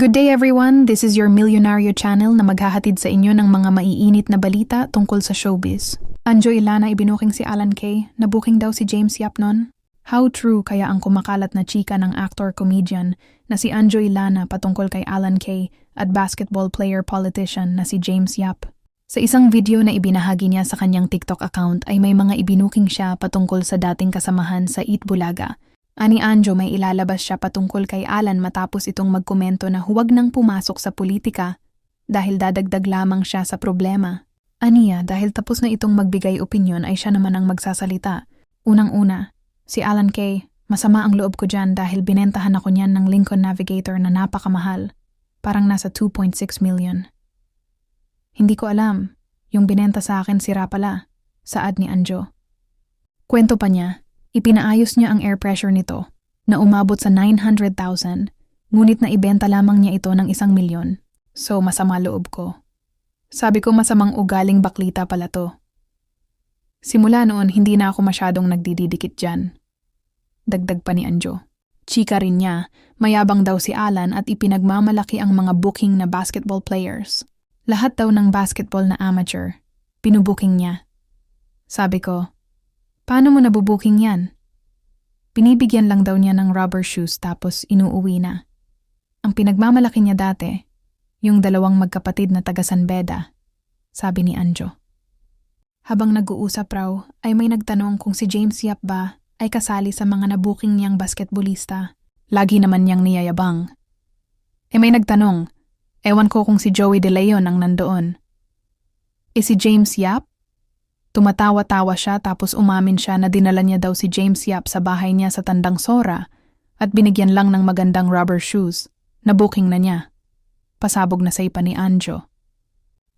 Good day everyone, this is your Millionario channel na maghahatid sa inyo ng mga maiinit na balita tungkol sa showbiz. Anjo Ilana ibinuking si Alan Kay, nabuking daw si James Yap nun. How true kaya ang kumakalat na chika ng actor-comedian na si Anjo Ilana patungkol kay Alan Kay at basketball player-politician na si James Yap. Sa isang video na ibinahagi niya sa kanyang TikTok account ay may mga ibinuking siya patungkol sa dating kasamahan sa Eat Bulaga Ani Anjo may ilalabas siya patungkol kay Alan matapos itong magkomento na huwag nang pumasok sa politika dahil dadagdag lamang siya sa problema. Aniya, dahil tapos na itong magbigay opinyon ay siya naman ang magsasalita. Unang-una, si Alan Kay, masama ang loob ko dyan dahil binentahan ako niyan ng Lincoln Navigator na napakamahal. Parang nasa 2.6 million. Hindi ko alam. Yung binenta sa akin sira pala. Saad ni Anjo. Kwento pa niya, Ipinaayos niya ang air pressure nito na umabot sa 900,000 ngunit na ibenta lamang niya ito ng isang milyon. So masama loob ko. Sabi ko masamang ugaling baklita pala to. Simula noon hindi na ako masyadong nagdididikit dyan. Dagdag pa ni Anjo. Chika rin niya, mayabang daw si Alan at ipinagmamalaki ang mga booking na basketball players. Lahat daw ng basketball na amateur, pinubuking niya. Sabi ko, Paano mo nabubuking yan? Binibigyan lang daw niya ng rubber shoes tapos inuuwi na. Ang pinagmamalaki niya dati, yung dalawang magkapatid na taga San Beda, sabi ni Anjo. Habang nag-uusap raw, ay may nagtanong kung si James Yap ba ay kasali sa mga nabuking niyang basketballista. Lagi naman niyang niyayabang. E may nagtanong, ewan ko kung si Joey De Leon ang nandoon. E si James Yap? Tumatawa-tawa siya tapos umamin siya na dinala niya daw si James Yap sa bahay niya sa Tandang Sora at binigyan lang ng magandang rubber shoes. Nabuking na niya. Pasabog na sa ipa ni Anjo.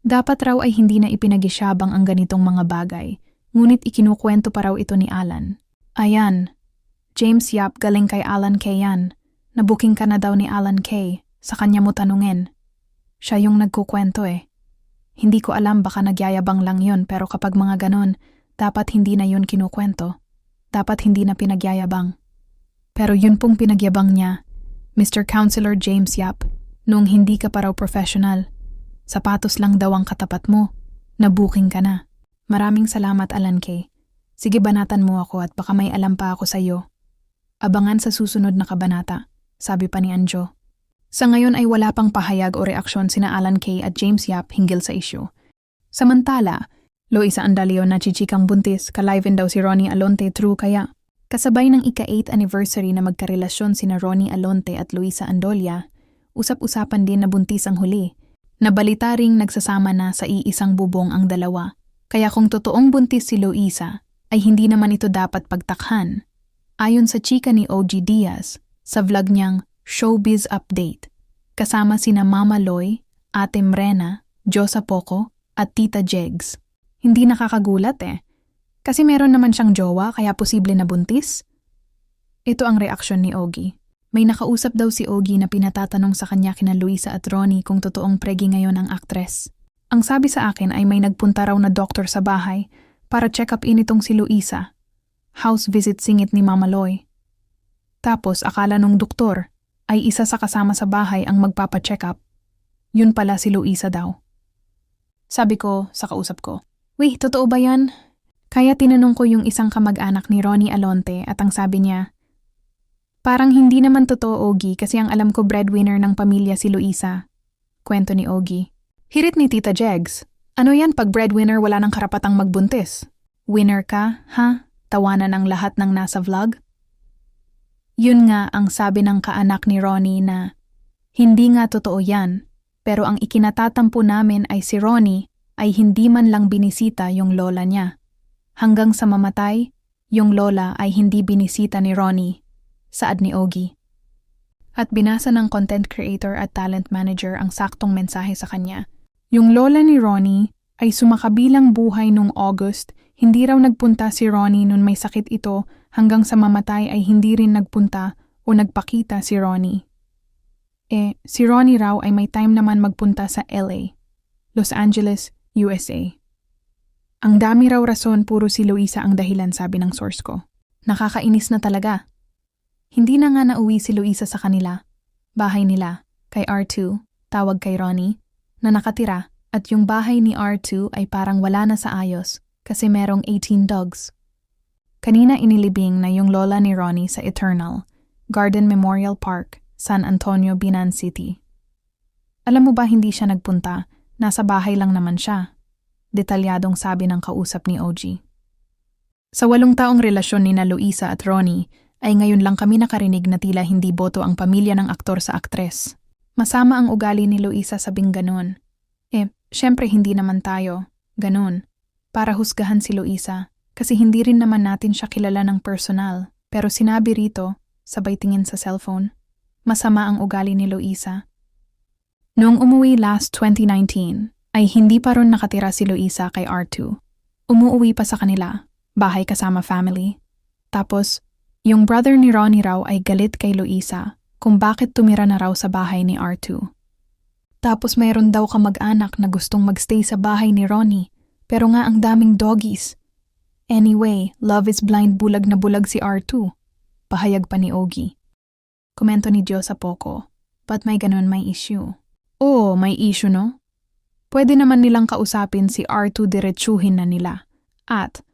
Dapat raw ay hindi na ipinagisyabang ang ganitong mga bagay, ngunit ikinukwento pa raw ito ni Alan. Ayan, James Yap galing kay Alan Kay yan. Nabuking ka na daw ni Alan Kay, sa kanya mo tanungin. Siya yung nagkukwento eh. Hindi ko alam baka nagyayabang lang yon pero kapag mga ganon, dapat hindi na yun kinukwento. Dapat hindi na pinagyayabang. Pero yun pong pinagyabang niya, Mr. Counselor James Yap, nung hindi ka pa raw professional. Sapatos lang daw ang katapat mo. Nabuking ka na. Maraming salamat Alan Kay. Sige banatan mo ako at baka may alam pa ako sa iyo. Abangan sa susunod na kabanata, sabi pa ni Anjo. Sa ngayon ay wala pang pahayag o reaksyon sina Alan Kay at James Yap hinggil sa isyu. Samantala, Loisa Andalio na chichikang buntis, kalivin daw si Ronnie Alonte true kaya. Kasabay ng ika-8th anniversary na magkarelasyon sina Ronnie Alonte at Luisa Andolia, usap-usapan din na buntis ang huli. Nabalita ring nagsasama na sa iisang bubong ang dalawa. Kaya kung totoong buntis si Luisa, ay hindi naman ito dapat pagtakhan. Ayon sa chika ni OG Diaz, sa vlog niyang Showbiz Update. Kasama sina Mama Loy, Ate Mrena, Josa Poco, at Tita Jegs. Hindi nakakagulat eh. Kasi meron naman siyang jowa kaya posible na buntis. Ito ang reaksyon ni Ogie. May nakausap daw si Ogie na pinatatanong sa kanya kina Luisa at Ronnie kung totoong pregi ngayon ang aktres. Ang sabi sa akin ay may nagpunta raw na doktor sa bahay para check up in itong si Luisa. House visit singit ni Mama Loy. Tapos akala nung doktor ay isa sa kasama sa bahay ang magpapacheck up. Yun pala si Luisa daw. Sabi ko sa kausap ko, Wait, totoo ba yan? Kaya tinanong ko yung isang kamag-anak ni Ronnie Alonte at ang sabi niya, Parang hindi naman totoo, Ogie, kasi ang alam ko breadwinner ng pamilya si Luisa. Kwento ni Ogie. Hirit ni Tita Jegs. Ano yan pag breadwinner wala nang karapatang magbuntis? Winner ka, ha? Tawanan ng lahat ng nasa vlog? Yun nga ang sabi ng kaanak ni Ronnie na, hindi nga totoo yan, pero ang ikinatatampo namin ay si Ronnie ay hindi man lang binisita yung lola niya. Hanggang sa mamatay, yung lola ay hindi binisita ni Ronnie, saad ni Ogie. At binasa ng content creator at talent manager ang saktong mensahe sa kanya. Yung lola ni Ronnie ay sumakabilang buhay nung August, hindi raw nagpunta si Ronnie nung may sakit ito hanggang sa mamatay ay hindi rin nagpunta o nagpakita si Ronnie. Eh, si Ronnie raw ay may time naman magpunta sa LA, Los Angeles, USA. Ang dami raw rason puro si Luisa ang dahilan sabi ng source ko. Nakakainis na talaga. Hindi na nga nauwi si Luisa sa kanila. Bahay nila, kay R2, tawag kay Ronnie, na nakatira at yung bahay ni R2 ay parang wala na sa ayos kasi merong 18 dogs. Kanina inilibing na yung lola ni Ronnie sa Eternal, Garden Memorial Park, San Antonio, Binan City. Alam mo ba hindi siya nagpunta, nasa bahay lang naman siya. Detalyadong sabi ng kausap ni OG. Sa walong taong relasyon ni na Luisa at Ronnie, ay ngayon lang kami nakarinig na tila hindi boto ang pamilya ng aktor sa aktres. Masama ang ugali ni Luisa sabing ganon. Eh, syempre hindi naman tayo. Ganon. Para husgahan si Luisa. Kasi hindi rin naman natin siya kilala ng personal. Pero sinabi rito, sabay tingin sa cellphone, masama ang ugali ni Luisa. Noong umuwi last 2019, ay hindi pa ron nakatira si Luisa kay R2. Umuuwi pa sa kanila, bahay kasama family. Tapos, yung brother ni Ronnie raw ay galit kay Luisa kung bakit tumira na raw sa bahay ni R2. Tapos mayroon daw kamag-anak na gustong magstay sa bahay ni Ronnie, pero nga ang daming doggies. Anyway, love is blind bulag na bulag si R2. Pahayag pa ni Ogie. Komento ni Joe sa Poco, but may ganun may issue. Oo, may issue no? Pwede naman nilang kausapin si R2 diretsuhin na nila. At,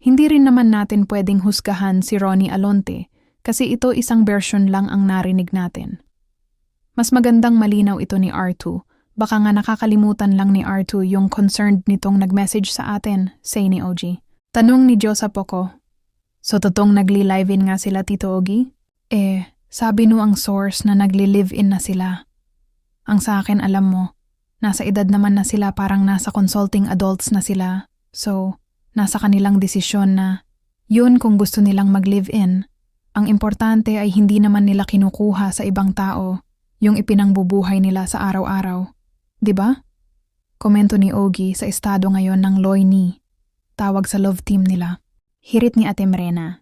hindi rin naman natin pwedeng husgahan si Ronnie Alonte kasi ito isang version lang ang narinig natin. Mas magandang malinaw ito ni R2. Baka nga nakakalimutan lang ni R2 yung concerned nitong nag-message sa atin, say ni OG. Tanong ni Joe sa Poco. So totoong nagli-live-in nga sila Tito Ogie? Eh, sabi no ang source na nagli-live-in na sila. Ang sa akin alam mo, nasa edad naman na sila parang nasa consulting adults na sila. So, Nasa kanilang desisyon na yun kung gusto nilang mag-live-in. Ang importante ay hindi naman nila kinukuha sa ibang tao yung ipinangbubuhay nila sa araw-araw. ba? Komento ni Ogie sa estado ngayon ng Loy Ni. Tawag sa love team nila. Hirit ni Ate Mrena.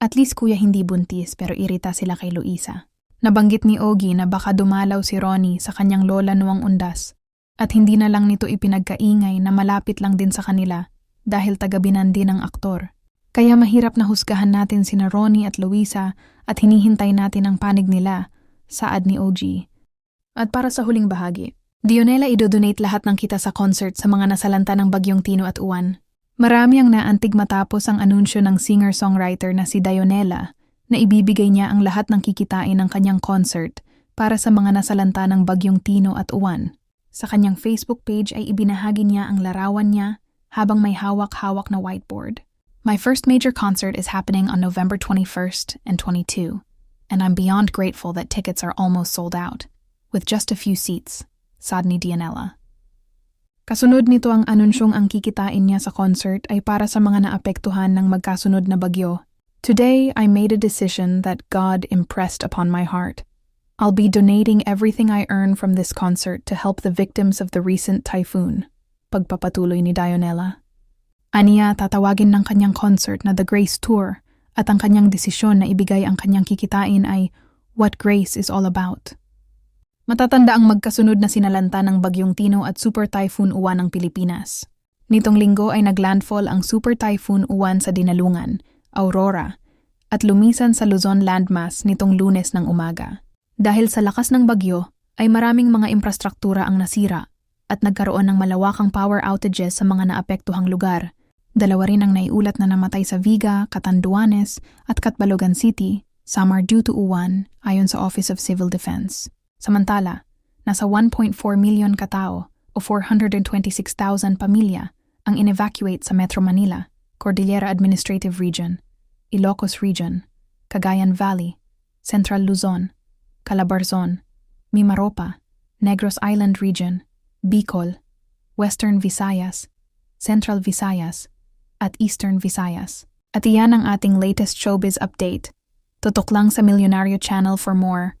At least kuya hindi buntis pero irita sila kay Luisa. Nabanggit ni Ogie na baka dumalaw si Ronnie sa kanyang lola nuwang undas at hindi na lang nito ipinagkaingay na malapit lang din sa kanila dahil tagabinan din ng aktor. Kaya mahirap na husgahan natin sina Ronnie at Luisa at hinihintay natin ang panig nila, saad ni OG. At para sa huling bahagi, Dionela idodonate lahat ng kita sa concert sa mga nasalanta ng Bagyong Tino at Uwan. Marami ang naantig matapos ang anunsyo ng singer-songwriter na si Dionela na ibibigay niya ang lahat ng kikitain ng kanyang concert para sa mga nasalanta ng Bagyong Tino at Uwan. Sa kanyang Facebook page ay ibinahagi niya ang larawan niya habang may hawak-hawak na whiteboard. My first major concert is happening on November 21st and 22, and I'm beyond grateful that tickets are almost sold out, with just a few seats, sad ni Dianella. Kasunod nito ang anunsyong ang kikitain niya sa concert ay para sa mga naapektuhan ng magkasunod na bagyo. Today, I made a decision that God impressed upon my heart. I'll be donating everything I earn from this concert to help the victims of the recent typhoon pagpapatuloy ni Dionella. Aniya tatawagin ng kanyang concert na The Grace Tour at ang kanyang desisyon na ibigay ang kanyang kikitain ay What Grace is All About. Matatanda ang magkasunod na sinalanta ng Bagyong Tino at Super Typhoon Uwan ng Pilipinas. Nitong linggo ay naglandfall ang Super Typhoon Uwan sa Dinalungan, Aurora, at lumisan sa Luzon landmass nitong lunes ng umaga. Dahil sa lakas ng bagyo, ay maraming mga infrastruktura ang nasira at nagkaroon ng malawakang power outages sa mga naapektuhang lugar. Dalawa rin ang naiulat na namatay sa Viga, Catanduanes at Catbalogan City, some are due to uwan ayon sa Office of Civil Defense. Samantala, nasa 1.4 million katao o 426,000 pamilya ang inevacuate sa Metro Manila, Cordillera Administrative Region, Ilocos Region, Cagayan Valley, Central Luzon, Calabarzon, Mimaropa, Negros Island Region, Bicol, Western Visayas, Central Visayas, at Eastern Visayas. At iyan ang ating latest showbiz update. Tutok lang sa Milyonaryo channel for more.